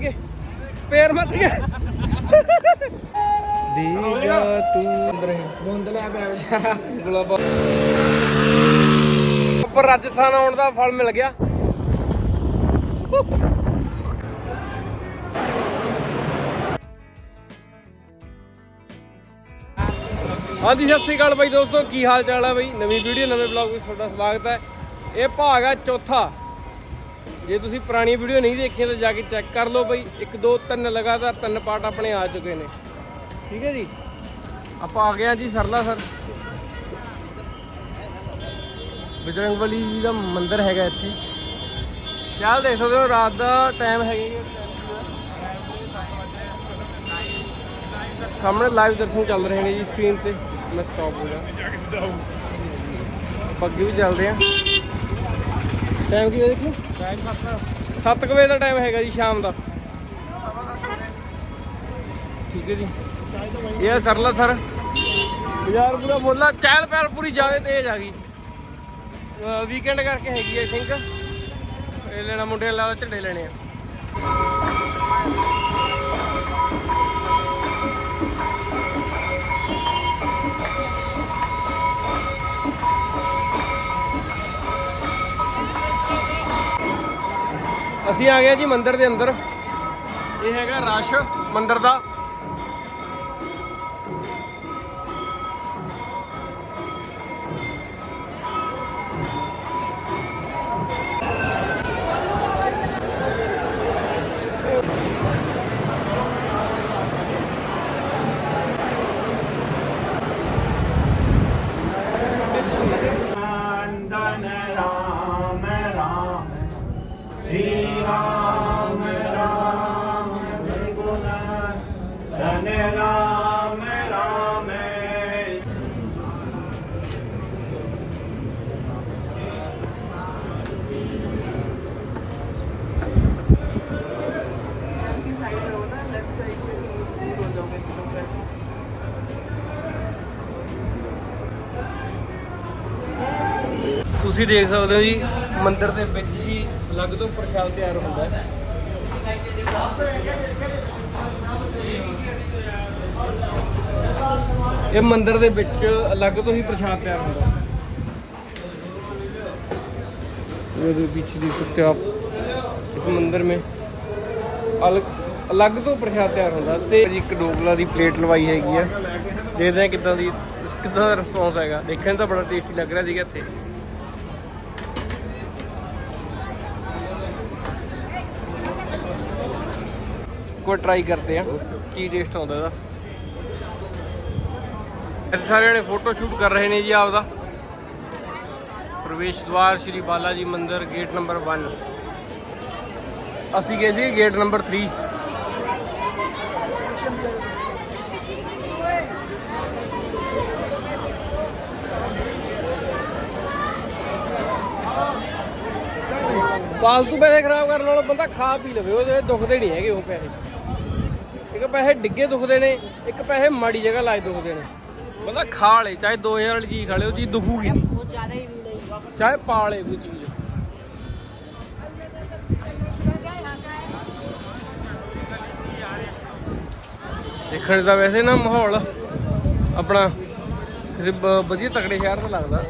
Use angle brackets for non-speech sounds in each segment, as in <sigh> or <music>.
ਗਏ। ਪੈਰ ਮੱਚ ਗਏ। ਦੀਗਾ ਤੂੰ ਅੰਦਰ ਹੈ। ਬੁੰਦ ਲੈ ਪਿਆ ਗੁਲਾਬਾ। ਉੱਪਰ ਰਾਜਸਥਾਨ ਆਉਣ ਦਾ ਫਲ ਮਿਲ ਗਿਆ। ਹਾਂਜੀ ਸਤਿ ਸ੍ਰੀ ਅਕਾਲ ਬਾਈ ਦੋਸਤੋ। ਕੀ ਹਾਲ ਚਾਲ ਹੈ ਬਾਈ? ਨਵੀਂ ਵੀਡੀਓ ਨਵੇਂ ਬਲੌਗ ਵਿੱਚ ਤੁਹਾਡਾ ਸਵਾਗਤ ਹੈ। ਇਹ ਭਾਗ ਹੈ ਚੌਥਾ। ਜੇ ਤੁਸੀਂ ਪੁਰਾਣੀ ਵੀਡੀਓ ਨਹੀਂ ਦੇਖੀਆਂ ਤਾਂ ਜਾ ਕੇ ਚੈੱਕ ਕਰ ਲਓ ਬਾਈ 1 2 3 ਲਗਾਤਾਰ ਤਿੰਨ ਪਾਰਟ ਆਪਣੇ ਆ ਚੁੱਕੇ ਨੇ। ਠੀਕ ਹੈ ਜੀ? ਆਪਾਂ ਆ ਗਏ ਹਾਂ ਜੀ ਸਰਲਾ ਸਰ। ਬਜਰੰਗਬਲੀ ਜੀ ਦਾ ਮੰਦਿਰ ਹੈਗਾ ਇੱਥੇ। ਚੱਲ ਦੇਖ ਸਕਦੇ ਹੋ ਰਾਤ ਦਾ ਟਾਈਮ ਹੈਗਾ ਜੀ ਸਾਹਮਣੇ ਲਾਈਵ ਦਰਸ਼ਨ ਚੱਲ ਰਹੇ ਨੇ ਜੀ ਸਕਰੀਨ ਤੇ। ਮੈਂ ਸਟਾਪ ਹੋ ਗਿਆ। ਆਪਾਂ ਅੱਗੇ ਵੀ ਚੱਲਦੇ ਆ। ਟਾਈਮ ਕੀ ਹੈ ਦੇਖੋ? ਟਾਈਮ 7 ਵਜੇ ਦਾ ਟਾਈਮ ਹੈਗਾ ਜੀ ਸ਼ਾਮ ਦਾ। ਠੀਕ ਹੈ ਜੀ। ਇਹ ਸਰਲਾ ਸਰ। ਬਾਜ਼ਾਰ ਪੂਰਾ ਬੋਲਾ ਚਹਿਲ ਪਹਿਲ ਪੂਰੀ ਜ਼ਿਆਦਾ ਤੇਜ਼ ਆ ਗਈ। ਵੀਕਐਂਡ ਕਰਕੇ ਹੈਗੀ ਆਈ ਥਿੰਕ ਇਹ ਲੈਣਾ ਮੁੰਡਿਆਂ ਲਾ ਝੰਡੇ ਲੈਣੇ ਆ। ਅਸੀਂ ਆ ਗਏ ਜੀ ਮੰਦਿਰ ਦੇ ਅੰਦਰ। ਇਹ ਹੈਗਾ ਰਸ਼ ਮੰਦਿਰ ਦਾ। ਤੁਸੀਂ ਦੇਖ ਸਕਦੇ ਹੋ ਜੀ ਮੰਦਿਰ ਦੇ ਵਿੱਚ ਹੀ ਅਲੱਗ ਤੋਂ ਪ੍ਰਸ਼ਾਦ ਤਿਆਰ ਹੁੰਦਾ ਹੈ ਇਹ ਮੰਦਿਰ ਦੇ ਵਿੱਚ ਅਲੱਗ ਤੋਂ ਹੀ ਪ੍ਰਸ਼ਾਦ ਤਿਆਰ ਹੁੰਦਾ ਹੈ ਇਹਦੇ ਵਿੱਚ ਦੀ सकते हो आप इस मंदिर में ਅਲੱਗ ਅਲੱਗ ਤੋਂ ਪ੍ਰਸ਼ਾਦ ਤਿਆਰ ਹੁੰਦਾ ਤੇ ਜੀ ਇੱਕ ਡੋਗਲਾ ਦੀ ਪਲੇਟ ਲਵਾਈ ਹੈਗੀ ਆ ਦੇਖਦੇ ਆ ਕਿੱਦਾਂ ਦੀ ਕਿੱਦਾਂ ਦਾ ਰਿਸਪੌਂਸ ਹੈਗਾ ਦੇਖਣ 'ਚ ਤਾਂ ਬੜਾ ਟੇਸਟੀ ਲੱਗ ਰਿਹਾ ਸੀਗਾ ਇੱਥੇ ਕੋਈ ਟਰਾਈ ਕਰਦੇ ਆ। ਕੀ ਟੇਸਟ ਆਉਂਦਾ ਇਹਦਾ? ਇੱਥੇ ਸਾਰਿਆਂ ਨੇ ਫੋਟੋ ਸ਼ੂਟ ਕਰ ਰਹੇ ਨੇ ਜੀ ਆਪਦਾ। ਪ੍ਰਵੇਸ਼ ਦੁਆਰ ਸ਼੍ਰੀ ਬਾਲਾ ਜੀ ਮੰਦਿਰ ਗੇਟ ਨੰਬਰ 1 ਅਸੀਂ ਗਏ ਸੀ ਗੇਟ ਨੰਬਰ 3 ਫਾਲਤੂ ਪੈਸੇ ਖਰਾਬ ਕਰਨ ਨਾਲੋਂ ਬੰਦਾ ਖਾ ਪੀ ਲਵੇ ਉਹਦੇ ਦੁਖਦੇ ਨਹੀਂ ਹੈਗੇ ਉਹ ਪੈਸੇ। ਇੱਕ ਪੈਸੇ ਡਿੱਗੇ ਦੁਖਦੇ ਨੇ ਇੱਕ ਪੈਸੇ ਮਾੜੀ ਜਗ੍ਹਾ ਲਾਏ ਦੁਖਦੇ ਨੇ। ਬੰਦਾ ਖਾ ਲੇ ਚਾਹੇ 2000 ਵਾਲੀ ਚੀਜ਼ ਖਾ ਲੇ ਉਹ ਚੀਜ਼ ਦੁਖੂਗੀ ਨਹੀਂ ਬਹੁਤ ਜ਼ਿਆਦਾ ਹੀ ਹੁੰਦਾ ਜੀ ਚਾਹੇ ਪਾ ਲੇ ਕੋਈ ਚੀਜ਼। ਦੇਖਣ ਦਾ ਵੈਸੇ ਨਾ ਮਾਹੌਲ ਆਪਣਾ ਵਧੀਆ ਤਕੜੇ ਸ਼ਹਿਰ ਦਾ ਲੱਗਦਾ।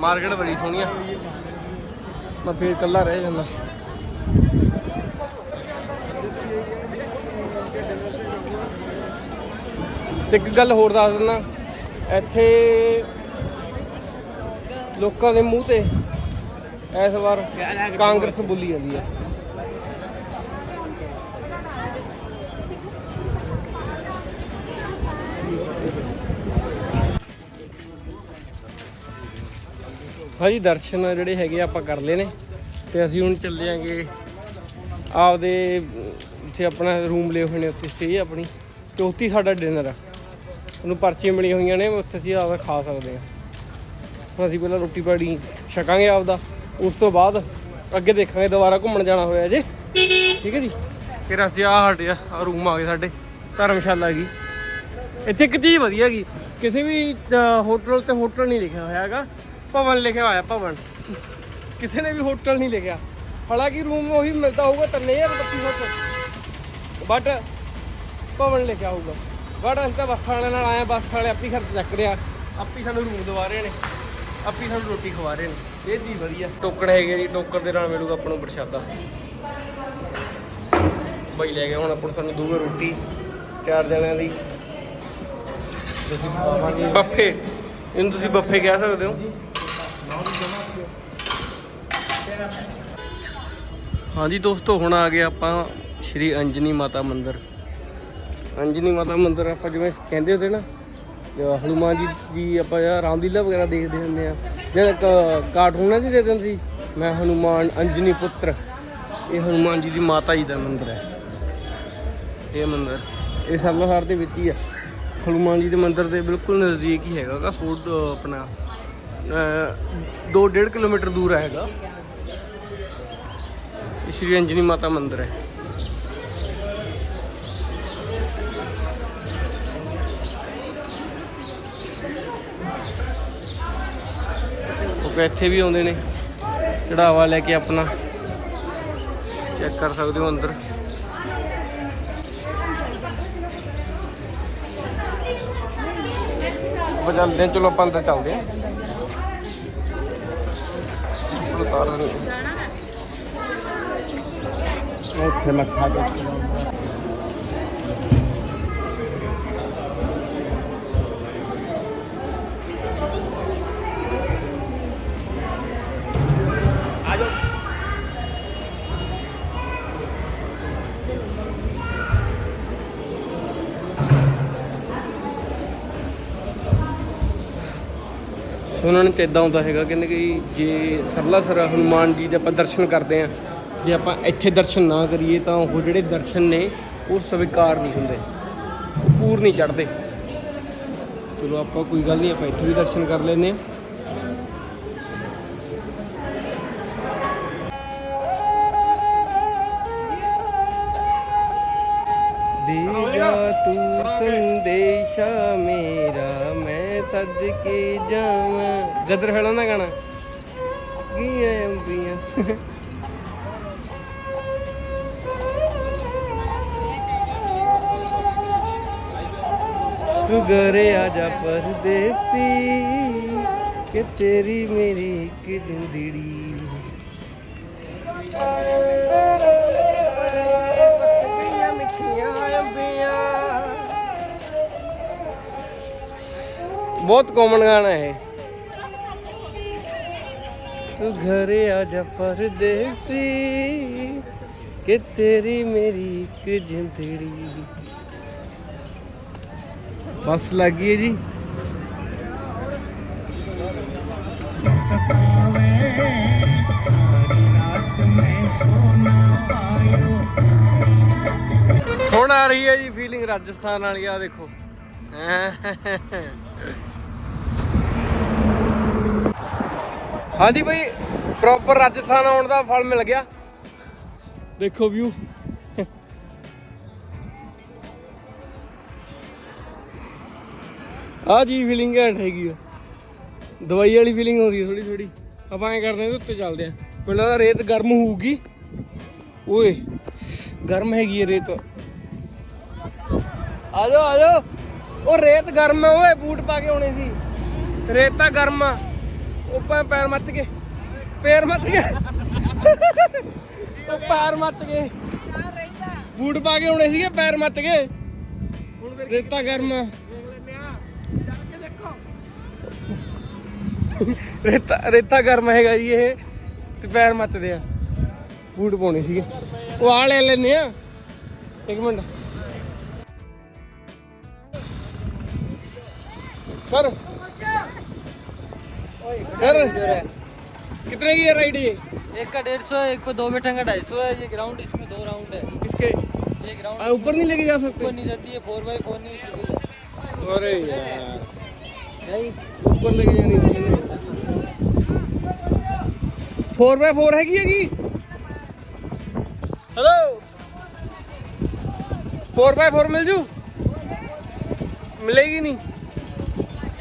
ਮਾਰਕੀਟ ਬੜੀ ਸੋਹਣੀ ਆ। ਮੈਂ ਫੇਰ ਇਕੱਲਾ ਰਹਿ ਜਾਂਦਾ। ਤੇ ਇੱਕ ਗੱਲ ਹੋਰ ਦੱਸ ਦਿੰਦਾ। ਇੱਥੇ ਲੋਕਾਂ ਦੇ ਮੂੰਹ ਤੇ ਇਸ ਵਾਰ ਕਾਂਗਰਸ ਬੋਲੀ ਜਾਂਦੀ ਹੈ। ਹਾਂਜੀ ਦਰਸ਼ਨ ਜਿਹੜੇ ਹੈਗੇ ਆਪਾਂ ਕਰ ਲਏ ਨੇ ਤੇ ਅਸੀਂ ਹੁਣ ਚੱਲੇ ਆਂਗੇ ਆਪਦੇ, ਇੱਥੇ ਆਪਣਾ ਰੂਮ ਲਏ ਹੋਏ ਨੇ, ਉੱਥੇ ਸਟੇ ਆਪਣੀ। ਤੇ ਉੱਥੇ ਸਾਡਾ ਡਿਨਰ ਆ। ਉਹਨੂੰ ਪਰਚੀਆਂ ਮਿਲੀਆਂ ਹੋਈਆਂ ਨੇ, ਉੱਥੇ ਅਸੀਂ ਆਪਦਾ ਖਾ ਸਕਦੇ ਹਾਂ। ਅਸੀਂ ਪਹਿਲਾਂ ਰੋਟੀ ਪਾਣੀ ਛਕਾਂਗੇ ਆਪਦਾ। ਉਸ ਤੋਂ ਬਾਅਦ ਅੱਗੇ ਦੇਖਾਂਗੇ ਦੁਬਾਰਾ ਘੁੰਮਣ ਜਾਣਾ ਹੋਇਆ ਜੇ। ਠੀਕ ਹੈ ਜੀ? ਫਿਰ ਅਸੀਂ ਆ ਸਾਡੇ ਆ ਰੂਮ ਆ ਗਏ ਸਾਡੇ, ਧਰਮਸ਼ਾਲਾ ਹੈਗੀ ਇੱਥੇ ਇੱਕ ਚੀਜ਼ ਵਧੀਆ ਹੈਗੀ, ਕਿਸੇ ਵੀ ਹੋਟਲ ਤੇ ਹੋਟਲ ਨਹੀਂ ਲਿਖਿਆ ਹੋਇਆ ਹੈਗਾ। ਭਵਨ ਲਿਖਿਆ ਹੋਇਆ, ਭਵਨ। ਕਿਸੇ ਨੇ ਵੀ ਹੋਟਲ ਨਹੀਂ ਲਿਖਿਆ। ਹਾਲਾਂਕਿ ਰੂਮ ਉਹੀ ਮਿਲਦਾ ਹੋਊਗਾ 3200 ਚ। ਬਟ ਭਵਨ ਲਿਖਿਆ ਹੋਊਗਾ। ਬਟ ਅਸੀਂ ਤਾਂ ਬੱਸ ਵਾਲਿਆਂ ਨਾਲ ਆਏ ਬੱਸ ਵਾਲੇ ਆਪੀ ਖਰਚ ਚੱਕ ਰਿਹਾ ਆਪੀ ਸਾਨੂੰ ਰੂਮ ਦਵਾ ਰਹੇ ਨੇ। ਆਪੀ ਸਾਨੂੰ ਰੋਟੀ ਖਵਾ ਰਹੇ ਨੇ। ਇਹ ਜੀ ਵਧੀਆ। ਟੋਕਣ ਹੈਗੇ ਜੀ ਟੋਕਰ ਦੇ ਨਾਲ ਮਿਲੂਗਾ ਆਪਾਂ ਨੂੰ ਪ੍ਰਸ਼ਾਦਾ। ਬਈ ਲੈ ਗਏ ਹੁਣ ਆਪਾਂ ਸਾਨੂੰ ਦੂਗਾ ਰੋਟੀ ਚਾਰ ਜਣਿਆਂ ਦੀ। ਬੱਫੇ। ਇਹਨੂੰ ਤੁਸੀਂ ਬੱਫੇ ਕਹਿ ਸਕਦੇ ਹੋ। ਹਾਂਜੀ ਦੋਸਤੋ ਹੁਣ ਆ ਗਏ ਆਪਾਂ ਸ਼੍ਰੀ ਅੰਜਨੀ ਮਾਤਾ ਮੰਦਿਰ। ਅੰਜਨੀ ਮਾਤਾ ਮੰਦਿਰ ਆਪਾਂ ਜਿਵੇਂ ਕਹਿੰਦੇ ਹੁੰਦੇ ਨਾ, ਜੋ ਹਨੂਮਾਨ ਜੀ ਜੀ ਆਪਾਂ ਰਾਮਲੀਲਾ ਵਗੈਰਾ ਦੇਖਦੇ ਹੁੰਦੇ ਆ। ਜਦ ਕਾਰਟੂਨਾਂ ਦੀ ਦੇਖਦੇ ਹੁੰਦੇ ਸੀ ਮੈਂ ਹਨੂਮਾਨ ਅੰਜਨੀ ਪੁੱਤਰ। ਇਹ ਹਨੂਮਾਨ ਜੀ ਦੀ ਮਾਤਾ ਜੀ ਦਾ ਮੰਦਿਰ ਹੈ। ਇਹ ਮੰਦਿਰ, ਇਹ ਸਰਲਾਸਰ ਦੇ ਵਿੱਚ ਹੀ ਆ। ਹਨੂਮਾਨ ਜੀ ਦੇ ਮੰਦਿਰ ਦੇ ਬਿਲਕੁਲ ਨਜ਼ਦੀਕ ਹੀ ਹੈਗਾ ਗਾ ਸੋਡ ਆਪਣਾ 2.5 ਕਿਲੋਮੀਟਰ ਦੂਰ ਹੈਗਾ। ਇਹ ਸ਼੍ਰੀ ਅੰਜਨੀ ਮਾਤਾ ਮੰਦਿਰ ਹੈ। ਉਹ ਇੱਥੇ ਵੀ ਆਉਂਦੇ ਨੇ। ਚੜਾਵਾ ਲੈ ਕੇ ਆਪਣਾ। ਚੈੱਕ ਕਰ ਸਕਦੇ ਹੋ ਅੰਦਰ। ਆਪਾਂ ਚੱਲਦੇ ਚਲੋ ਆਪਾਂ ਅੰਦਰ ਚੱਲਦੇ ਹਾਂ। ਉਤਾਰ ਦਿੰਦੇ ਉੱਥੇ ਮੱਥਾ ਟੇਕਣਾ ਉਹਨਾਂ ਸੁਣਨ ਚ ਇਦਾਂ ਹੁੰਦਾ ਹੈਗਾ ਕਹਿੰਦੇ ਕਿ ਜੇ ਸਰਲਾ ਸਰ ਹਨੂਮਾਨ ਜੀ ਦੇ ਆਪਾਂ ਦਰਸ਼ਨ ਕਰਦੇ ਆ ਜੇ ਆਪਾਂ ਇੱਥੇ ਦਰਸ਼ਨ ਨਾ ਕਰੀਏ ਤਾਂ ਉਹ ਜਿਹੜੇ ਦਰਸ਼ਨ ਨੇ ਉਹ ਸਵੀਕਾਰ ਨਹੀਂ ਹੁੰਦੇ ਉਹ ਪੂਰ ਨਹੀਂ ਚੜਦੇ ਚਲੋ ਆਪਾਂ ਕੋਈ ਗੱਲ ਨਹੀਂ, ਆਪਾਂ ਇੱਥੇ ਵੀ ਦਰਸ਼ਨ ਕਰ ਲੈਨੇ ਆ ਦੇ ਜਾ ਤੂੰ ਸੰਦੇਸ਼ਾ ਮੇਰਾ, ਮੈਂ ਸੱਜ ਕੇ ਜਾਵਾਂ। ਗਦਰ ਫੇਲਾ ਨਾ ਗਾਣਾ? ਗੀਆਂ ਅੰਬੀਆਂ ਤੂੰ ਘਰੇ ਆ ਜਾ ਪਰਦੇਸੀ, ਕਿ ਤੇਰੀ ਮੇਰੀ ਇੱਕ ਬਹੁਤ ਕਾਮਨ ਗਾਣਾ ਹੈ ਤੂੰ ਘਰੇ ਆ ਜਾ ਪਰਦੇਸੀ ਕਿ ਤੇਰੀ ਮੇਰੀ ਇੱਕ ਜਿੰਦੜੀ। ਬਸ ਲੱਗੀ ਹੈ ਜੀ। ਹੁਣ ਆ ਰਹੀ ਹੈ ਜੀ ਫੀਲਿੰਗ ਰਾਜਸਥਾਨ ਵਾਲੀ ਆ ਦੇਖੋ। ਹਾਂਜੀ ਬਈ ਪ੍ਰੋਪਰ ਰਾਜਸਥਾਨ ਆਉਣ ਦਾ ਫਲ ਮਿਲ ਗਿਆ। ਦੇਖੋ ਵਿਊ ਆ ਜੀ ਫੀਲਿੰਗ ਘੈਂਟ ਹੈਗੀ ਆ। ਦਵਾਈ ਵਾਲੀ ਫੀਲਿੰਗ ਆਉਂਦੀ ਥੋੜੀ ਥੋੜੀ ਆਪਾਂ ਐਂ ਕਰਦੇ ਹਾਂ ਉੱਤੇ ਚੱਲਦੇ ਆ। ਮੈਨੂੰ ਲੱਗਦਾ ਰੇਤ ਗਰਮ ਹੋਊਗੀ। ਓਏ, ਗਰਮ ਹੈਗੀ ਹੈ ਰੇਤ। ਆ ਜਾਓ ਆ ਜਾਓ। ਉਹ ਰੇਤ ਗਰਮ ਆ, ਓਏ, ਬੂਟ ਪਾ ਕੇ ਆਉਣੇ ਸੀ। ਰੇਤ ਤਾਂ ਗਰਮ ਆ। ਉਹ ਪੈਰ ਮੱਚ ਗਏ। ਪੈਰ ਮੱਚ ਗਏ। ਉਹ ਪੈਰ ਮੱਚ ਗਏ। ਬੂਟ ਪਾ ਕੇ ਆਉਣੇ ਸੀਗੇ, ਪੈਰ ਮੱਚ ਗਏ। ਰੇਤਾ ਗਰਮ। ਰੇਤਾ ਰੇਤਾ ਗਰਮ ਹੈਗਾ ਜੀ ਇਹ, ਤੇ ਪੈਰ ਮੱਚਦੇ ਆ। ਬੂਟ ਪਾਉਣੇ ਸੀਗੇ। ਉਹ ਆ ਲੈ ਲੈਨੇ ਆ। ਇੱਕ ਮਿੰਟ। सर सर कितने की है राइड ये? एक का डेढ़ सौ एक पे दो बैठेंगे ढाई सौ है ये ग्राउंड इसमें दो राउंड है। किसके? ये ग्राउंड ऊपर नहीं लेके जा सकते? ऊपर नहीं जाती है फोर बाई फोर नहीं अरे यार ऊपर लेके जानी चाहिए फोर बाय फोर है की है हेलो फोर बाय फोर मिल जू? मिलेगी नहीं?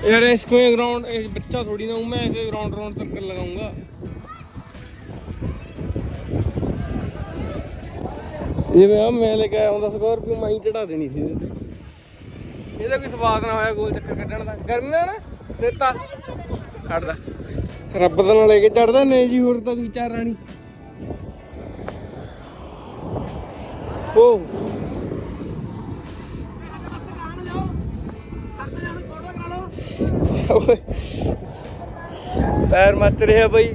यार इसको एक राउंड एक बच्चा थोड़ी ना हूँ मैं ऐसे राउंड राउंड सर्कल लगाऊंगा ਜਿਵੇਂ ਆ ਮੈਂ ਲੈ ਕੇ ਆਇਆ ਹੁੰਦਾ ਸਕੋਰਪੀਓ ਮੈਂ ਹੀ ਚੜਾ ਦੇਣੀ ਸੀ ਇਹਦੇ ਤੇ ਇਹਦਾ ਕੋਈ ਸਵਾਦ ਨਾ ਹੋਇਆ ਗੋਲ ਚੱਕਰ ਕੱਢਣ ਦਾ ਗਰਮੀ ਦਾ ਨਾ ਦਿੱਤਾ ਕੱਢਦਾ ਰੱਬ ਦਾ ਨਾਲ ਲੈ ਕੇ ਚੜਦਾ ਨਹੀਂ ਜੀ ਹੋਰ ਤਾਂ ਕੋਈ ਚਾਰਾ ਨਹੀਂ ਓ ਓਏ ਪੈਰ ਮੱਚ ਰਿਹਾ ਬਈ।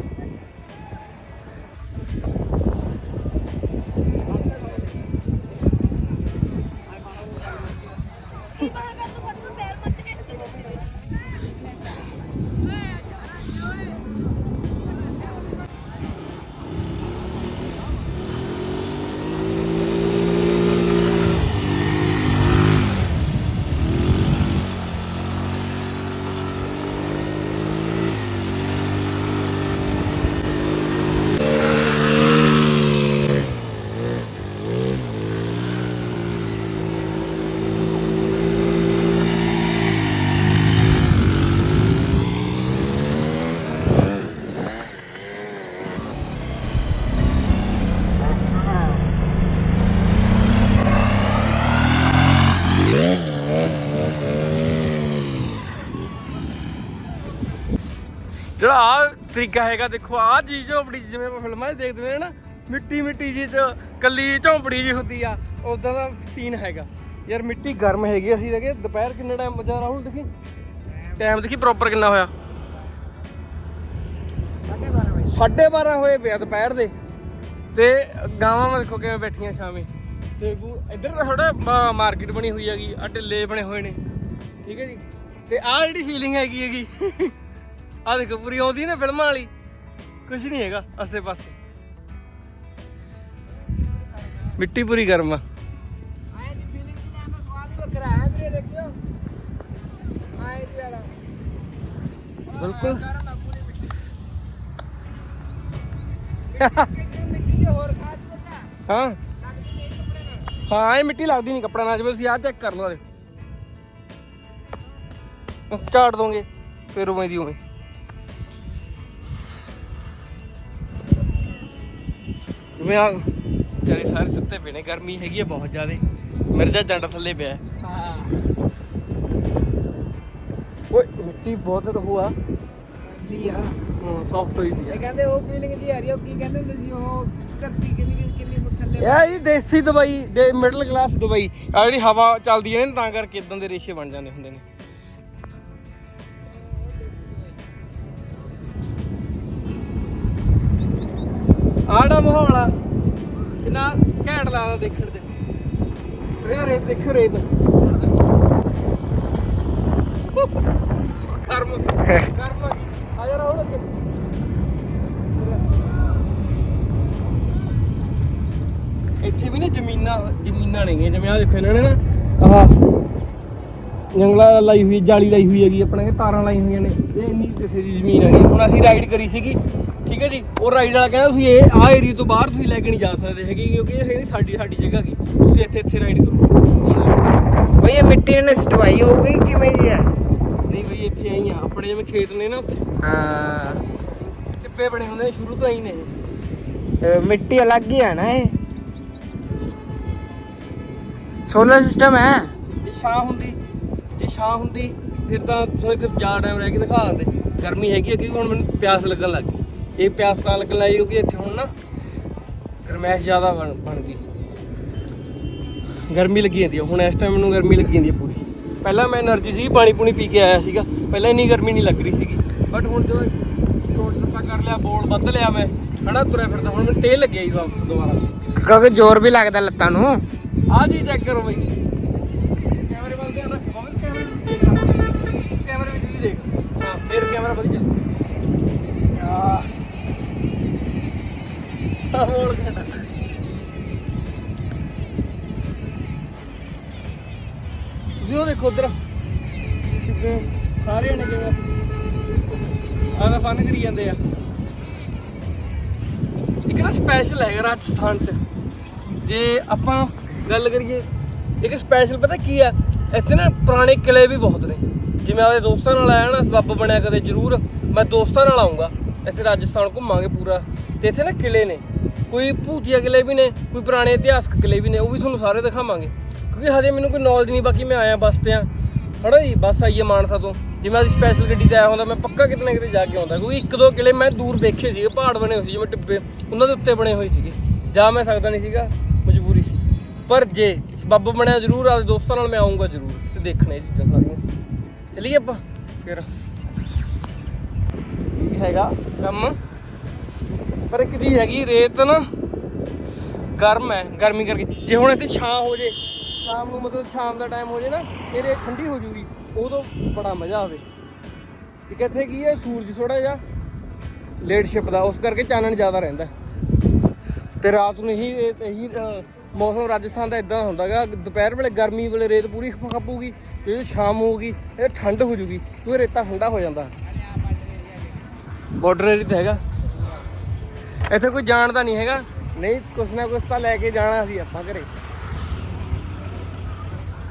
ਜਿਹੜਾ ਆ ਤਰੀਕਾ ਹੈਗਾ, ਦੇਖੋ ਆ ਚੀਜ਼ ਝੋਪੜੀ ਜਿਵੇਂ ਆਪਾਂ ਫਿਲਮਾਂ 'ਚ ਦੇਖਦੇ ਨੇ ਨਾ, ਮਿੱਟੀ ਮਿੱਟੀ ਜੀ ਚ, ਕੱਲੀ ਝੋਪੜੀ ਜੀ ਹੁੰਦੀ ਆ ਉਦਾਂ ਦਾ ਸੀਨ ਹੈਗਾ। ਯਾਰ ਮਿੱਟੀ ਗਰਮ ਹੈਗੀ ਅਸੀਂ ਦੇਖੇ ਦੁਪਹਿਰ ਕਿੰਨਾ ਟਾਈਮ ਵਜਾ ਰਾਹੁਲ, ਦੇਖੀ? ਟਾਈਮ ਦੇਖੀ ਪ੍ਰੋਪਰ ਕਿੰਨਾ ਹੋਇਆ? 12:30 ਹੋਏ ਪਿਆ ਦੁਪਹਿਰ ਦੇ। ਤੇ ਗਾਵਾਂ ਮੈਂ ਦੇਖੋ ਕਿਵੇਂ ਬੈਠੀਆਂ ਸ਼ਾਮੇ। ਤੇ ਇੱਧਰ ਤਾਂ ਥੋੜਾ ਮਾਰਕੀਟ ਬਣੀ ਹੋਈ ਹੈਗੀ ਆ ਢਿੱਲੇ ਬਣੇ ਹੋਏ ਨੇ। ਠੀਕ ਹੈ ਜੀ? ਤੇ ਆਹ ਜਿਹੜੀ ਫੀਲਿੰਗ ਹੈਗੀ ਹੈਗੀ ਆ ਦੇਖੋ ਪੂਰੀ ਆਉਂਦੀ ਨਾ ਫਿਲਮਾਂ ਵਾਲੀ। ਕੁਝ ਨਹੀਂ ਹੈਗਾ ਆਸੇ ਪਾਸੇ। ਮਿੱਟੀ ਪੂਰੀ ਗਰਮ ਆ। ਆਏ ਦੀ ਫੀਲਿੰਗ ਦਾ ਤਾਂ ਸਵਾਦ ਹੀ ਵੱਖਰਾ ਹੈ ਵੀਰੇ ਦੇਖਿਓ। ਆਏ ਦੀ ਵਾਲਾ। ਬਿਲਕੁਲ। ਮਿੱਟੀ। ਦੇ ਹੋਰ ਖਾਸ ਲੱਗਾ ਹਾਂ। ਹਾਂ ਇਹ ਮਿੱਟੀ ਲੱਗਦੀ ਨਹੀਂ ਕੱਪੜਾ ਨਾਲ ਜਿਵੇਂ ਤੁਸੀਂ ਆਹ ਚੈੱਕ ਕਰ ਲਓ ਆਦੇ ਝਾੜ ਦੋਗੇ ਫਿਰ ਉਵੇਂ ਦੀ ਉਵੇਂ। ਜਿਵੇਂ ਆ ਚਾਰੇ ਸਾਰੇ ਸੁੱਤੇ ਪਏ ਨੇ ਗਰਮੀ ਹੈਗੀ ਹੈ ਬਹੁਤ ਜ਼ਿਆਦੇ। ਮਿਰਜਾ ਜੰਡ ਥੱਲੇ ਪਿਆ। ਹੈ। ਹਾਂ ਓਏ ਮਿੱਟੀ ਬਹੁਤ ਰਹੁਆ ਦੀ ਆ। ਹਾਂ ਸੌਫਟ ਹੋਈ ਪਈ ਇਹ ਕਹਿੰਦੇ ਉਹ ਫੀਲਿੰਗ ਜੀ ਆ ਰਹੀ ਉਹ ਕੀ ਕਹਿੰਦੇ ਹੁੰਦੇ ਸੀ ਉਹ ਧਰਤੀ ਕਿੰਨੀ ਕਿੰਨੀ- ਕਿੰਨੀ ਥੱਲੇ ਇਹ ਜੀ ਦੇਸੀ ਦਵਾਈ ਦੇ ਮਿਡਲ ਕਲਾਸ ਦਵਾਈ। ਆ ਜਿਹੜੀ ਹਵਾ ਚੱਲਦੀ ਹੈ ਨਾ ਤਾਂ ਕਰਕੇ ਇਦਾਂ ਦੇ ਰੇਸ਼ੇ ਬਣ ਜਾਂਦੇ ਹੁੰਦੇ ਨੇ। ਮਾਹੌਲ ਆ। ਕਿੰਨਾ ਘੈਂਟ ਲੱਗਦਾ ਦੇਖਣ ਚ। ਰੇ ਰੇਤ ਦੇਖੋ ਰੇਤ। ਕਰਮ। ਕਰਮ ਆ ਯਾਰ ਉਹ ਲੱਗੇ ਇੱਥੇ। ਵੀ ਨਾ ਜ਼ਮੀਨਾਂ ਜ਼ਮੀਨਾਂ ਨੇਗੀਆਂ ਜਿਵੇਂ ਆ ਦੇਖੋ ਇਹਨਾਂ ਨੇ ਨਾ, ਆਹ ਜੰਗਲਾ ਲਾਈ ਹੋਈ, ਜਾਲੀ ਲਾਈ ਹੋਈ ਹੈਗੀ, ਆਪਣੇ ਤਾਰਾਂ ਲਾਈ ਹੋਈਆਂ ਨੇ। ਇਹ ਇੰਨੀ ਕਿਸੇ ਦੀ ਜ਼ਮੀਨ ਹੈਗੀ। ਹੁਣ ਅਸੀਂ ਰਾਈਡ ਕਰੀ ਸੀਗੀ। ਠੀਕ ਹੈ ਜੀ? ਉਹ ਰਾਈਡ ਵਾਲਾ ਕਹਿੰਦਾ ਤੁਸੀਂ ਇਹ ਆਹ ਏਰੀਆ ਤੋਂ ਬਾਹਰ ਤੁਸੀਂ ਲੈ ਕੇ ਨਹੀਂ ਜਾ ਸਕਦੇ ਹੈਗੇ ਕਿਉਂਕਿ ਇਹ ਨਹੀਂ ਸਾਡੀ ਸਾਡੀ ਜਗ੍ਹਾ ਕੀ ਤੁਸੀਂ ਇੱਥੇ ਇੱਥੇ ਰਾਈਡ ਕਰੋ। ਬਈ ਇਹ ਮਿੱਟੀ ਨੇ ਸਟਵਾਈ ਹੋਊਗੀ ਕਿਵੇਂ ਜੀ ਹੈ ਨਹੀਂ ਬਈ ਇੱਥੇ ਆਈ ਆ। ਆਪਣੇ ਜਿਵੇਂ ਖੇਤ ਨੇ ਨਾ ਉੱਥੇ। ਹਾਂ। ਟਿੱਪੇ ਬਣੇ ਹੁੰਦੇ ਨੇ ਸ਼ੁਰੂ ਤੋਂ ਹੀ ਨੇ ਮਿੱਟੀ ਅਲੱਗ ਹੀ ਹੈ ਨਾ ਇਹ। ਸੋਲਰ ਸਿਸਟਮ ਹੈ। ਜੇ ਛਾਂ ਹੁੰਦੀ ਜੇ ਛਾਂ ਹੁੰਦੀ ਫਿਰ ਤਾਂ ਥੋੜੇ ਫਿਰ ਜ਼ਿਆਦਾ ਟਾਈਮ ਰਹਿ ਕੇ ਦਿਖਾ ਦਿੰਦੇ। ਗਰਮੀ ਹੈਗੀ ਹੈ ਕਿਉਂਕਿ ਹੁਣ ਮੈਨੂੰ ਪਿਆਸ ਲੱਗਣ ਲੱਗ ਗਈ। ਇਹ ਪਿਆਸ ਤਾਂ ਲੱਗਣ ਲੱਗੀ ਕਿਉਂਕਿ ਇੱਥੇ ਹੁਣ ਨਾ ਗਰਮੈਸ਼ ਜ਼ਿਆਦਾ ਬਣ ਗਈ। ਗਰਮੀ ਲੱਗੀ ਜਾਂਦੀ ਹੈ ਹੁਣ ਇਸ ਟਾਈਮ ਮੈਨੂੰ ਗਰਮੀ ਲੱਗੀ ਜਾਂਦੀ ਹੈ ਪੂਰੀ। ਪਹਿਲਾਂ ਮੈਂ એનર્ਜੀ ਸੀ ਪਾਣੀ ਪੂਣੀ ਪੀ ਕੇ ਆਇਆ ਸੀਗਾ। ਪਹਿਲਾਂ ਇੰਨੀ ਗਰਮੀ ਨਹੀਂ ਲੱਗ ਰਹੀ ਸੀਗੀ। ਬਟ ਹੁਣ ਜਦੋਂ ਸ਼ੋਰਟ ਟਰਪਾ ਕਰ ਲਿਆ ਬੋਲ ਵੱਧ ਲਿਆ ਮੈਂ ਹਨਾ ਤੁਰਿਆ ਫਿਰਦਾ ਹੁਣ ਮੈਨੂੰ ਤੇਲ ਲੱਗਿਆ ਜੀ ਵਾਪਸ ਦੁਬਾਰਾ। ਕਿਉਂਕਿ ਜ਼ੋਰ ਵੀ ਲੱਗਦਾ ਲੱਤਾਂ ਨੂੰ। ਆਹ ਚੀਜ਼ ਚੈੱਕ ਕਰੋ ਬਈ। ਕੈਮਰੇ ਵੱਲ ਧਿਆਨ ਰੱਖੋ ਕੈਮਰੇ ਵਿੱਚ ਵੀ ਦੇਖ। ਹਾਂ ਫਿਰ ਕੈਮਰਾ ਵਧੀਆ ਆ ਆ ਹੋਰ ਘੰਟਾ ਤੁਸੀਂ ਉਹ ਦੇਖੋ ਉਧਰ। ਸਾਰੇ ਨੇ ਕਿਵੇਂ ਆਹ ਫਨ ਕਰੀ ਜਾਂਦੇ ਆ। ਇੱਕ ਨਾ ਸਪੈਸ਼ਲ ਹੈਗਾ ਰਾਜਸਥਾਨ ਚ। ਜੇ ਆਪਾਂ ਗੱਲ ਕਰੀਏ, ਇੱਕ ਸਪੈਸ਼ਲ ਪਤਾ ਕੀ ਆ? ਇੱਥੇ ਨਾ ਪੁਰਾਣੇ ਕਿਲੇ ਵੀ ਬਹੁਤ ਨੇ। ਜਿਵੇਂ ਆਪਣੇ ਦੋਸਤਾਂ ਨਾਲ ਆਇਆ ਨਾ, ਸਬੱਬ ਬਣਿਆ ਕਦੇ ਜ਼ਰੂਰ। ਮੈਂ ਦੋਸਤਾਂ ਨਾਲ ਆਉਂਗਾ। ਇੱਥੇ ਰਾਜਸਥਾਨ ਘੁੰਮਾਂਗੇ ਪੂਰਾ। ਤੇ ਇੱਥੇ ਨਾ ਕਿਲੇ ਨੇ। ਕੋਈ ਭੂਤੀਆ ਕਿਲੇ ਵੀ ਨੇ ਕੋਈ ਪੁਰਾਣੇ ਇਤਿਹਾਸਕ ਕਿਲੇ ਵੀ ਨੇ ਉਹ ਵੀ ਤੁਹਾਨੂੰ ਸਾਰੇ ਦਿਖਾਵਾਂਗੇ। ਕਿਉਂਕਿ ਹਜੇ ਮੈਨੂੰ ਕੋਈ ਨੌਲੇਜ ਨਹੀਂ ਬਾਕੀ ਮੈਂ ਆਇਆ ਬੱਸ ਤੇ ਆ। ਹੜਾ ਜੀ ਬੱਸ ਆਈ ਹੈ ਮਾਨਸਾ ਤੋਂ। ਜੇ ਮੈਂ ਸਪੈਸ਼ਲ ਗੱਡੀ 'ਚ ਆਇਆ ਹੁੰਦਾ ਮੈਂ ਪੱਕਾ ਕਿਤੇ ਨਾ ਕਿਤੇ ਜਾ ਕੇ ਆਉਂਦਾ। ਕਿਉਂਕਿ ਇੱਕ ਦੋ ਕਿਲੇ ਮੈਂ ਦੂਰ ਦੇਖੇ ਸੀਗੇ ਪਹਾੜ ਬਣੇ ਹੋਏ ਸੀ ਜਿਵੇਂ ਟਿੱਬੇ ਉਹਨਾਂ ਦੇ ਉੱਤੇ ਬਣੇ ਹੋਏ ਸੀਗੇ। ਜਾ ਮੈਂ ਸਕਦਾ ਨਹੀਂ ਸੀਗਾ ਮਜਬੂਰੀ ਸੀ। ਪਰ ਜੇ ਸਬੱਬ ਬਣਿਆ ਜ਼ਰੂਰ ਆਪਦੇ ਦੋਸਤਾਂ ਨਾਲ ਮੈਂ ਆਉਂਗਾ ਜ਼ਰੂਰ ਤੇ ਦੇਖਣੇ ਚੀਜ਼ਾਂ ਸਾਰੀਆਂ। ਚੱਲੀਏ ਆਪਾਂ ਫਿਰ। ਕੀ ਹੈਗਾ? ਕੰਮ? ਪਰ ਇੱਕ ਚੀਜ਼ ਹੈਗੀ, ਰੇਤ ਨਾ ਗਰਮ ਹੈ, ਗਰਮੀ ਕਰਕੇ। ਜੇ ਹੁਣ ਇੱਥੇ ਛਾਂ ਹੋ ਜੇ, ਸ਼ਾਮ ਨੂੰ ਮਤਲਬ ਸ਼ਾਮ ਦਾ ਟਾਈਮ ਹੋ ਜੇ ਨਾ, ਫਿਰ ਇਹ ਠੰਡੀ ਹੋ ਜੂਗੀ, ਉਦੋਂ ਬੜਾ ਮਜ਼ਾ ਆਵੇ। ਇੱਕ ਇੱਥੇ ਕੀ ਹੈ, ਸੂਰਜ ਥੋੜਾ ਜਿਹਾ ਲੇਟ ਸ਼ਿਪ ਦਾ, ਉਸ ਕਰਕੇ ਚਾਨਣ ਜ਼ਿਆਦਾ ਰਹਿੰਦਾ ਤੇ ਰਾਤ ਨੂੰ ਇਹੀ ਇਹੀ ਮੌਸਮ ਰਾਜਸਥਾਨ ਦਾ ਇਦਾਂ ਹੁੰਦਾਗਾ ਦੁਪਹਿਰ ਵੇਲੇ ਗਰਮੀ ਵੇਲੇ ਰੇਤ ਪੂਰੀ ਖਪੂਗੀ, ਤੇ ਜਦੋਂ ਸ਼ਾਮ ਹੋਊਗੀ, ਇਹ ਠੰਡ ਹੋ ਜੂਗੀ, ਕਿਉਂਕਿ ਰੇਤਾ ਠੰਡਾ ਹੋ ਜਾਂਦਾ। ਬਾਰਡਰ ਏਰੀਆ ਤੇ ਹੈਗਾ। ਇੱਥੇ ਕੋਈ ਜਾਣਦਾ ਨਹੀਂ ਹੈਗਾ। ਨਹੀਂ ਕੁਛ ਨਾ ਕੁਛ ਤਾਂ ਲੈ ਕੇ ਜਾਣਾ ਸੀ ਆਪਾਂ ਘਰੇ।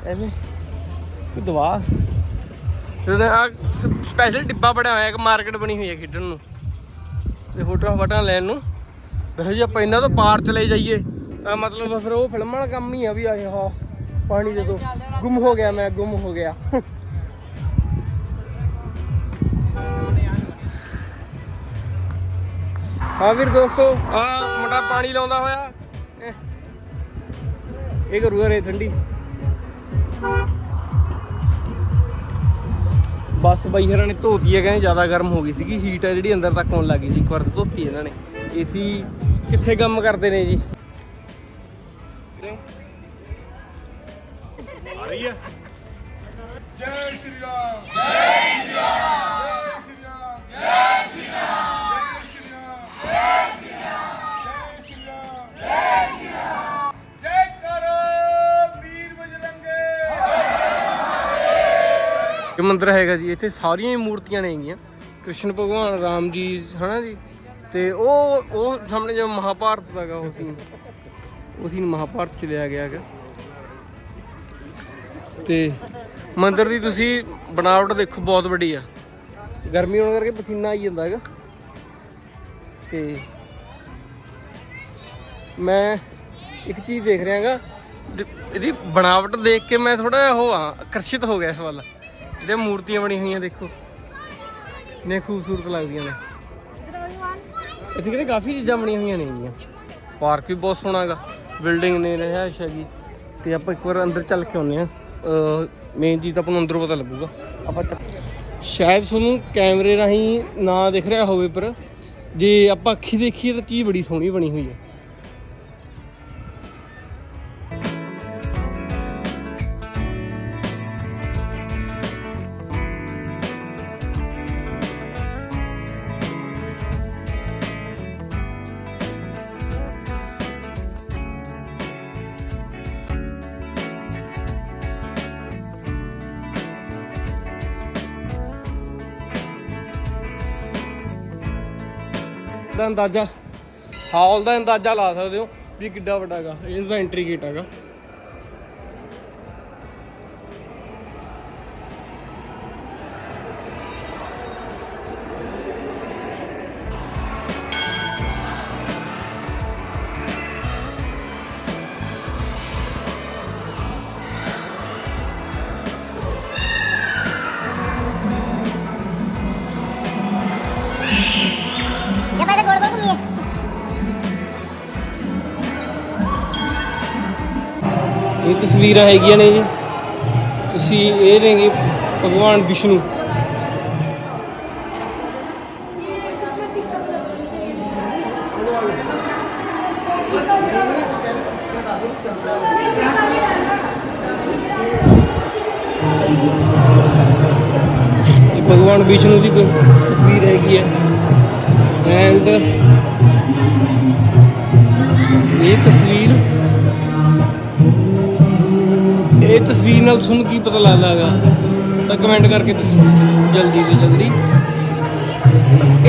ਐਵੇਂ ਕੋਈ ਦਵਾ। ਤੇ ਆ ਸਪੈਸ਼ਲ ਡਿੱਬਾ ਬਣਿਆ ਹੋਇਆ ਇੱਕ ਮਾਰਕੀਟ ਬਣੀ ਹੋਈ ਹੈ ਖੇਡਣ ਨੂੰ। ਤੇ ਫੋਟੋਆਂ ਫਟਾਂ ਲੈਣ ਨੂੰ। ਵੈਸੇ ਜੇ ਆਪਾਂ ਇਹਨਾਂ ਤੋਂ ਪਾਰ ਚਲੇ ਜਾਈਏ। ਤਾਂ ਮਤਲਬ ਫਿਰ ਉਹ ਫਿਲਮਾਂ ਵਾਲਾ ਕੰਮ ਹੀ ਆ ਵੀ ਆਏ ਹਾਂ ਪਾਣੀ ਦੇ ਦੋ। ਗੁੰਮ ਹੋ ਗਿਆ ਮੈਂ ਗੁੰਮ ਹੋ ਗਿਆ। ਹਾਂ ਵੀਰ ਦੋਸਤੋ ਆ ਮੁੰਡਾ ਪਾਣੀ ਲਾਉਂਦਾ ਹੋਇਆ। ਇਹ- ਕਰੂਗਾ ਰੇ ਠੰਡੀ। ਬਸ ਬਾਈ ਹਰਾਂ ਨੇ ਧੋਤੀ ਹੈ ਕਹਿੰਦੇ ਜ਼ਿਆਦਾ ਗਰਮ ਹੋ ਗਈ ਸੀਗੀ। ਹੀਟ ਹੈ ਜਿਹੜੀ ਅੰਦਰ ਤੱਕ ਆਉਣ ਲੱਗੀ ਸੀ ਇੱਕ ਵਾਰ ਧੋਤੀ ਇਹਨਾਂ ਨੇ। ਏਸੀ ਕਿੱਥੇ ਕੰਮ ਕਰਦੇ ਨੇ ਜੀ? ਆ ਰਹੀ ਹੈ। ਜੈ ਸ਼੍ਰੀ ਰਾਮ। ਜੈ ਸ਼੍ਰੀ ਰਾਮ। ਮੰਦਿਰ ਹੈਗਾ ਜੀ, ਇੱਥੇ ਸਾਰੀਆਂ ਹੀ ਮੂਰਤੀਆਂ ਨੇ ਹੈਗੀਆਂ। ਕ੍ਰਿਸ਼ਨ ਭਗਵਾਨ, ਰਾਮ ਜੀ, ਹਨਾ ਜੀ? ਤੇ ਉਹ ਉਹ ਸਾਹਮਣੇ ਜੋ ਮਹਾਭਾਰਤ ਦਾਗਾ ਉਹ ਸੀਨ। ਉਹ ਸੀਨ ਮਹਾਭਾਰਤ ਚ ਲਿਆ ਗਿਆ ਹੈਗਾ। ਤੇ ਮੰਦਿਰ ਦੀ ਤੁਸੀਂ ਬਣਾਵਟ ਦੇਖੋ, ਬਹੁਤ ਵੱਡੀ ਆ। ਗਰਮੀ ਹੋਣ ਕਰਕੇ ਪਸੀਨਾ ਆਈ ਜਾਂਦਾ ਹੈਗਾ। ਤੇ ਮੈਂ ਇੱਕ ਚੀਜ਼ ਦੇਖ ਰਿਹਾ ਹੈਗਾ। ਇਹਦੀ ਬਣਾਵਟ ਦੇਖ ਕੇ ਮੈਂ ਥੋੜਾ ਉਹ ਆ, ਆਕਰਸ਼ਿਤ ਹੋ ਗਿਆ ਇਸ ਵੱਲ। ਇਹਦੇ ਮੂਰਤੀਆਂ ਬਣੀ ਹੋਈਆਂ ਦੇਖੋ। ਨੇ ਖੂਬਸੂਰਤ ਲੱਗਦੀਆਂ ਨੇ। ਇੱਥੇ ਕਿਤੇ ਕਾਫੀ ਚੀਜ਼ਾਂ ਬਣੀਆਂ ਹੋਈਆਂ ਨੇ ਜੀਆਂ ਪਾਰਕ ਵੀ ਬਹੁਤ ਸੋਹਣਾ ਹੈਗਾ। ਬਿਲਡਿੰਗ ਨੇ ਰਹਿائش ਹੈਗੀ ਤੇ ਆਪਾਂ ਇੱਕ ਵਾਰ ਅੰਦਰ ਚੱਲ ਕੇ ਆਉਂਦੇ ਆ ਮੇਨ ਚੀਜ਼ ਤਾਂ ਆਪਾਂ ਨੂੰ ਅੰਦਰੋਂ ਪਤਾ ਲੱਗੂਗਾ। ਆਪਾਂ ਸ਼ਾਇਦ ਤੁਹਾਨੂੰ ਕੈਮਰੇ ਰਾਹੀਂ ਨਾ ਦਿਖ ਰਿਹਾ ਹੋਵੇ, ਪਰ ਜੇ ਆਪਾਂ ਅੱਖੀ ਦੇਖੀਏ ਤਾਂ ਚੀਜ਼ ਬੜੀ ਸੋਹਣੀ ਬਣੀ ਹੋਈ ਹੈ। ਅੰਦਾਜ਼ਾ ਹਾਲ ਦਾ ਅੰਦਾਜ਼ਾ ਲਾ ਸਕਦੇ ਹੋ ਵੀ ਕਿੱਡਾ ਵੱਡਾ ਹੈਗਾ ਇਸ ਦਾ ਐਂਟਰੀ ਗੇਟ ਹੈਗਾ। ਤਸਵੀਰਾਂ ਹੈਗੀਆਂ ਨੇ ਜੀ। ਤੁਸੀਂ ਇਹ ਨੇਗੇ ਭਗਵਾਨ ਵਿਸ਼ਨੂੰ। ਭਗਵਾਨ ਵਿਸ਼ਨੂੰ ਦੀ ਤਸਵੀਰ ਹੈਗੀ ਹੈ। ਐਂਡ ਇਹ ਤਸਵੀਰ ਤਸਵੀਰ ਨਾਲ ਤੁਹਾਨੂੰ ਕੀ ਪਤਾ ਲੱਗਦਾ ਹੈਗਾ? ਤਾਂ ਕਮੈਂਟ ਕਰਕੇ ਦੱਸੋ, ਜਲਦੀ ਤੋਂ ਜਲਦੀ।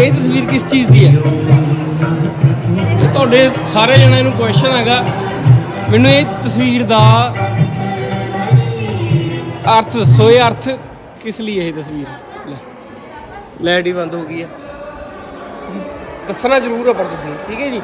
ਇਹ ਤਸਵੀਰ ਕਿਸ ਚੀਜ਼ ਦੀ ਹੈ? ਇਹ ਤੁਹਾਡੇ ਸਾਰੇ ਜਣਿਆਂ ਨੂੰ ਕੁਐਸਚਨ ਹੈਗਾ। ਮੈਨੂੰ ਇਹ ਤਸਵੀਰ ਦਾ ਅਰਥ ਦੱਸੋ, ਇਹ ਅਰਥ ਕਿਸ ਲਈ ਇਹ ਤਸਵੀਰ? ਲੈ। ਲਾਈਟ ਹੀ ਬੰਦ ਹੋ ਗਈ ਹੈ। ਦੱਸਣਾ ਜ਼ਰੂਰ ਹੈ ਪਰ ਤੁਸੀਂ, ਠੀਕ ਹੈ ਜੀ?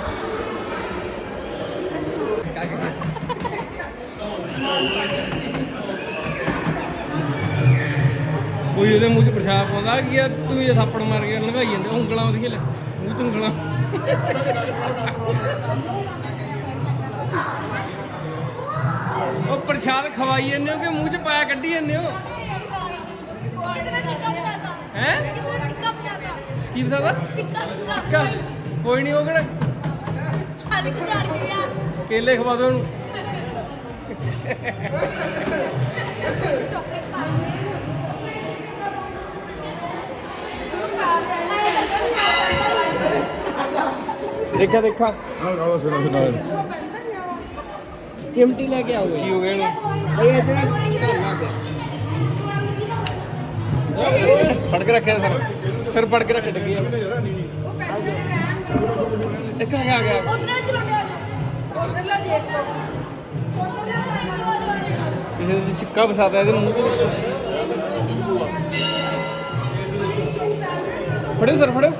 ਕੋਈ ਉਹਦੇ ਮੂੰਹ 'ਚ ਪ੍ਰਸ਼ਾਦ ਪਾਉਂਦਾ ਕੀ ਯਾਰ ਤੂੰ ਇਹ ਥੱਪੜ ਮਾਰ ਕੇ ਲੰਘਾਈ ਜਾਂਦਾ ਉਂਗਲਾਂ ਉਹਦੀਆਂ ਲੈ, ਮੂੰਹ 'ਚ ਉਂਗਲਾਂ। ਉਹ ਪ੍ਰਸ਼ਾਦ ਖਵਾਈ ਜਾਂਦੇ ਕਿ ਮੂੰਹ 'ਚ ਪਾਇਆ ਕੱਢੀ ਜਾਂਦੇ ਹੋ? ਹੈ? ਕੀ ਬਤਾਦਾ ਸਿੱਕਾ ਸਿੱਕਾ ਕੋਈ ਨਹੀਂ ਉਹ ਕਿਹੜਾ? ਕੇਲੇ ਖਵਾ ਦੇ ਉਹਨੂੰ। ਦੇਖਿਆ ਦੇਖਾ ਹਾਂ ਗਾਵਾ ਸੁਣਾ ਸੁਣਾ ਚਿਮਟੀ ਲੈ ਕੇ ਆਉਗੇ ਕੀ ਹੋ ਗਿਆ ਇਹਨੂੰ? ਭਈ ਇਧਰ ਧਰਨਾ ਪਿਆ। ਫੜ ਕੇ ਰੱਖਿਆ ਸਰ। ਸਿਰ ਫੜ ਕੇ ਰੱਖ ਡੱਗੀ ਆ। ਗਿਆ ਗਿਆ। ਉਧਰ ਚਲਾ ਗਿਆ ਉਧਰ ਲਾ ਦੇਖੋ ਉਧਰ ਲਾ ਕਿਸੇ ਦੇ ਸਿੱਕਾ ਫਸਾਦਾ ਇਹਦੇ ਮੂੰਹ ਦੇ ਫੜਿਓ ਸਰ ਫੜਿਓ।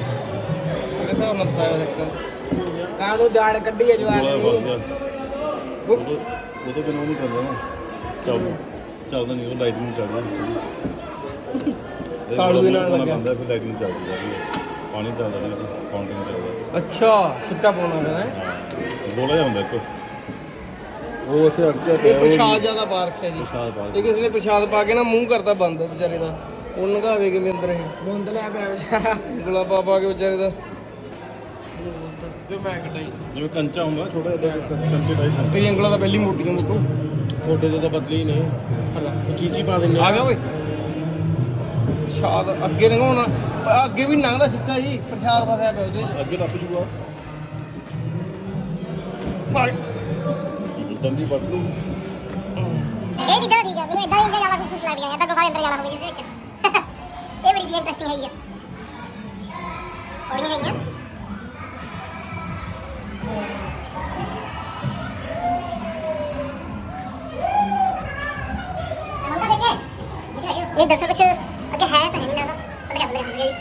ਕਿਹਦਾ ਉਹਨਾਂ ਫਸਾਇਆ ਸਕਦਾ ਕਾਹਨੂੰ ਜਾਣ ਕੱਢੀ ਹੈ ਜਵਾਨ ਦੀ ਉਹ ਤੋਂ ਬਿਨਾਂ ਨਹੀਂ ਕਰਦਾ ਨਾ ਚੱਲ। ਚੱਲਦਾ ਨਹੀਂ ਉਹ ਲਾਈਟ ਨਹੀਂ ਚੱਲਦੀ ਤਾਲੂ ਦੇ ਨਾਲ ਲੱਗਿਆ। ਬੰਦਾ ਫਿਰ ਲਾਈਟ ਨਹੀਂ ਚੱਲਦੀ ਜਾਂਦੀ ਪਾਣੀ ਚੱਲਦਾ ਨਹੀਂ ਫਾਉਂਟੇਨ ਚੱਲਦਾ। ਅੱਛਾ ਸੁੱਕਾ ਪਾਉਣਾ ਹੈ। ਬੋਲਾ ਜਾਂਦਾ ਕੋਈ ਉਹ ਇੱਥੇ ਅੜਕਿਆ ਪਿਆ ਇਹ ਪ੍ਰਸ਼ਾਦ ਜ਼ਿਆਦਾ ਪਾ ਰੱਖਿਆ ਜੀ। ਪ੍ਰਸ਼ਾਦ ਪਾ ਇਹ ਕਿਸੇ ਨੇ ਪ੍ਰਸ਼ਾਦ ਪਾ ਕੇ ਨਾ ਮੂੰਹ ਕਰਤਾ ਬੰਦ ਵਿਚਾਰੇ ਦਾ। ਉਹ ਨਗਾਵੇ ਕਿਵੇਂ ਅੰਦਰ ਇਹ। ਬੰਦ ਲੈ ਪਿਆ ਵਿਚਾਰਾ। ਗੁਲਾ ਪਾ ਪਾ ਕੇ ਵਿਚਾਰੇ ਦਾ। ਜੋ ਮੈਂ ਕਟਾਈ ਜਿਵੇਂ ਕੰਚਾ ਹੁੰਦਾ ਛੋਟਾ ਜਿਹਾ ਕੰਚੇ ਟਾਈਪ ਤੇਰੀ ਅੰਗਲਾਂ ਦਾ ਪਹਿਲੀ ਮੋਟੀਆਂ ਮੁੱਟੂ ਫੋਟੇ ਦੇ ਤਾਂ ਬਦਲੀ ਨੇ। ਚੀਚੀ ਪਾ ਦਿੰਨੇ ਆ। ਗਿਆ ਓਏ। ਪ੍ਰਸ਼ਾਦ ਅੱਗੇ ਲੰਘਾਉਣਾ ਅੱਗੇ ਵੀ ਲੰਘਦਾ ਸਿੱਧਾ ਜੀ। ਪ੍ਰਸ਼ਾਦ ਫਸਿਆ ਪਿਆ ਉਹਦੇ ਅੱਗੇ ਲੱਭ ਜੂਗਾ। ਪਰ dan ini buat lu. Eh, ini dari juga ini dari iya, iya, iya. yang jalan khusus lah ternyata gue kalian terjalan khusus <laughs> aja ini beri dia interesting aja orangnya oh, ini dasar kecil oke hai tuh ini boleh boleh boleh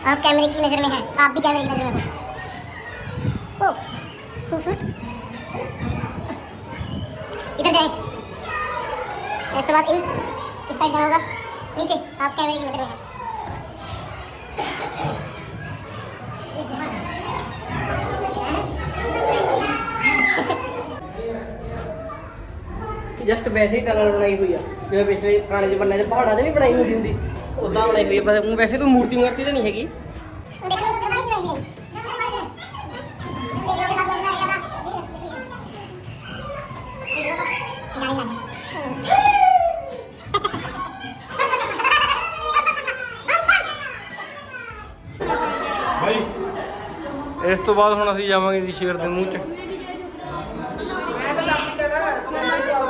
अब कैमरे की नजर में है आप भी कैमरे की नजर में हैं। इसके बाद इन इस साइड जाना होगा नीचे आप कैमरे की नजर में है ਜਸਟ ਵੈਸੇ ਹੀ ਕਲਰ ਬਣਾਈ ਹੋਈ ਆ ਜਿਵੇਂ ਪਿਛਲੇ ਪੁਰਾਣੇ ਜ਼ਮਾਨੇ 'ਚ ਪਹਾੜਾਂ 'ਤੇ ਨਹੀਂ ਬਣਾਈ ਹੁੰਦੀ ਹੁੰਦੀ ਉਦਾਂ ਬਣਾਈ ਹੋਈ ਆ ਬਸ ਊਂ ਵੈਸੇ ਤਾਂ ਮੂਰਤੀ ਮੂਰਤੀ ਤਾਂ ਨਹੀਂ ਹੈਗੀ ਇਸ ਤੋਂ ਬਾਅਦ ਹੁਣ ਅਸੀਂ ਜਾਵਾਂਗੇ ਜੀ ਸ਼ੇਰ ਦੇ ਮੂੰਹ 'ਚ।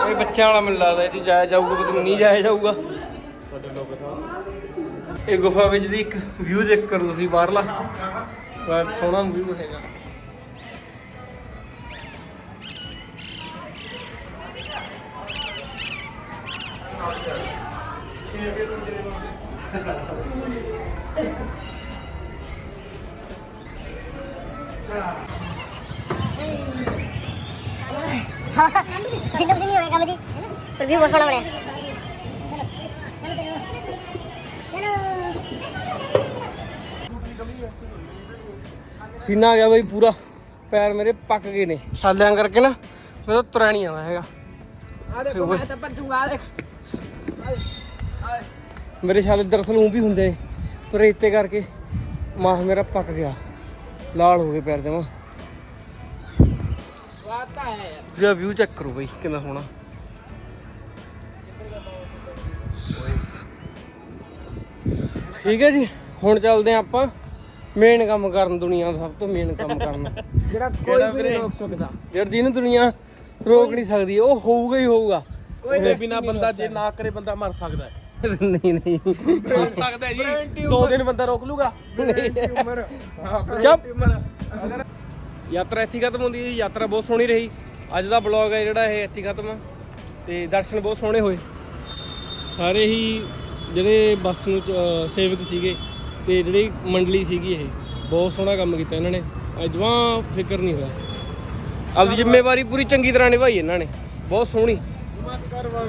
ਇਹ ਬੱਚਿਆਂ ਵਾਲਾ ਮੈਨੂੰ ਲੱਗਦਾ, ਇਹ 'ਚ ਜਾਇਆ ਜਾਊਗਾ ਕਿ ਨਹੀਂ ਜਾਇਆ ਜਾਊਗਾ। ਇਹ ਗੁਫਾ ਵਿੱਚ ਦੀ ਇੱਕ ਵਿਊ ਦੇਖ ਕਰੋ ਤੁਸੀਂ ਬਾਹਰਲਾ। ਸੋਹਣਾ ਵਿਊ ਹੈਗਾ। ਪਸੀਨਾ ਆ ਗਿਆ ਬਈ ਪੂਰਾ ਪੈਰ ਮੇਰੇ ਪੱਕ ਗਏ ਨੇ। ਛਾਲਿਆਂ ਕਰਕੇ ਨਾ ਮੈਂ ਤਾਂ ਤੁਰਿਆ ਨਹੀਂ ਹੈਗਾ। ਆ ਦੇਖੋ ਮੈਂ ਤਾਂ ਭੱਜੂਗਾ ਦੇਖ। ਮੇਰੇ ਛਾਲੇ ਦਰਸਲ ਉਹ ਵੀ ਹੁੰਦੇ ਪਰ ਰੇਤੇ ਕਰਕੇ ਮਾਹ ਮੇਰਾ ਪੱਕ ਗਿਆ। ਲਾਲ ਹੋ ਗਏ ਪੈਰ ਦੇਵਾਂ ਸਵਾਦ ਤਾਂ ਹੈ ਜਿਹੜਾ ਵਿਊ ਚੈੱਕ ਕਰੋ ਬਈ ਕਿੰਨਾ ਹੋਣਾ ਠੀਕ ਹੈ ਜੀ ਹੁਣ ਚੱਲਦੇ ਆਪਾਂ। ਮੇਨ ਕੰਮ ਕਰਨ ਦੁਨੀਆ ਦਾ ਸਭ ਤੋਂ ਮੇਨ ਕੰਮ ਕਰਨਾ। <laughs> ਜਿਹੜਾ ਕੋਈ ਵੀ ਨਹੀਂ ਰੋਕ ਸਕਦਾ। ਜਿਹੜਾ ਜਿਹਨੂੰ ਦੁਨੀਆ ਰੋਕ ਨਹੀਂ ਸਕਦੀ ਉਹ ਹੋਊਗਾ ਹੀ ਹੋਊਗਾ। ਕੋਈ ਬਿਨਾ ਬੰਦਾ ਜੇ ਨਾ ਕਰੇ ਬੰਦਾ ਮਰ ਸਕਦਾ ਹੈ। <laughs> ਨਹੀਂ ਨਹੀਂ। ਰੋਕ ਸਕਦਾ ਜੀ। ਦੋ ਦਿਨ ਬੰਦਾ ਰੋਕ ਲੂਗਾ। ਉਮਰ। ਚੁੱਪ। ਯਾਤਰਾ ਇੱਥੇ ਖਤਮ ਹੁੰਦੀ ਹੈ ਯਾਤਰਾ ਬਹੁਤ ਸੋਹਣੀ ਰਹੀ। ਅੱਜ ਦਾ ਬਲੌਗ ਹੈ ਜਿਹੜਾ ਇਹ ਇੱਥੇ ਖਤਮ। ਤੇ ਦਰਸ਼ਨ ਬਹੁਤ ਸੋਹਣੇ ਹੋਏ। ਸਾਰੇ ਹੀ ਜਿਹੜੇ ਬੱਸ ਨੂੰ ਸੇਵਕ ਸੀਗੇ ਤੇ ਜਿਹੜੀ ਮੰਡਲੀ ਸੀਗੀ ਇਹ ਬਹੁਤ ਸੋਹਣਾ ਕੰਮ ਕੀਤਾ ਇਹਨਾਂ ਨੇ। ਅਜਵਾ ਫਿਕਰ ਨਹੀਂ ਹੋਇਆ। ਆਪਦੀ ਜ਼ਿੰਮੇਵਾਰੀ ਪੂਰੀ ਚੰਗੀ ਤਰ੍ਹਾਂ ਨਿਭਾਈ ਇਹਨਾਂ ਨੇ। ਬਹੁਤ ਸੋਹਣੀ।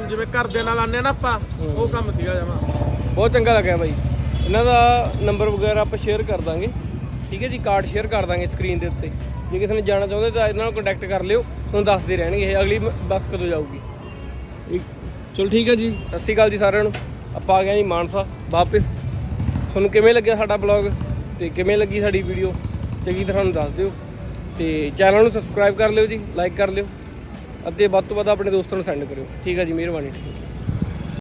ਜਿਵੇਂ ਘਰਦੇ ਨਾਲ ਆਨੇ ਨਾ ਆਪਾਂ ਉਹ ਕੰਮ ਸੀਗਾ ਜਮਾ। ਬਹੁਤ ਚੰਗਾ ਲੱਗਿਆ ਬਾਈ। ਇਹਨਾਂ ਦਾ ਨੰਬਰ ਵਗੈਰਾ ਆਪਾਂ ਸ਼ੇਅਰ ਕਰ ਦਾਂਗੇ। ਠੀਕ ਹੈ ਜੀ ਕਾਰਡ ਸ਼ੇਅਰ ਕਰ ਦਾਂਗੇ ਸਕਰੀਨ ਦੇ ਉੱਤੇ। ਜੇ ਕਿਸੇ ਨੇ ਜਾਣਾ ਚਾਹੁੰਦੇ ਤਾਂ ਇਹਨਾਂ ਨਾਲ ਕੰਟੈਕਟ ਕਰ ਲਿਓ। ਤੁਹਾਨੂੰ ਦੱਸਦੇ ਰਹਿਣਗੇ ਇਹ ਅਗਲੀ ਬੱਸ ਕਦੋਂ ਜਾਊਗੀ। ਚਲੋ ਠੀਕ ਹੈ ਜੀ। ਸਤਿ ਸ਼੍ਰੀ ਅਕਾਲ ਜੀ ਸਾਰਿਆਂ ਨੂੰ। ਆਪਾਂ ਆ ਗਏ ਜੀ ਮਾਨਸਾ ਵਾਪਸ। ਤੁਹਾਨੂੰ ਕਿਵੇਂ ਲੱਗਿਆ ਸਾਡਾ ਬਲੌਗ ਤੇ ਕਿਵੇਂ ਲੱਗੀ ਸਾਡੀ ਵੀਡੀਓ, ਚੰਗੀ ਤਰ੍ਹਾਂ ਨੂੰ ਦੱਸ ਦਿਓ ਤੇ ਚੈਨਲ ਨੂੰ ਸਬਸਕ੍ਰਾਈਬ ਕਰ ਲਿਓ ਜੀ ਲਾਈਕ ਕਰ ਲਿਓ ਅਤੇ ਵੱਧ ਤੋਂ ਵੱਧ ਆਪਣੇ ਦੋਸਤਾਂ ਨੂੰ ਸੈਂਡ ਕਰਿਓ। ਠੀਕ ਹੈ ਜੀ, ਮਿਹਰਬਾਨੀ।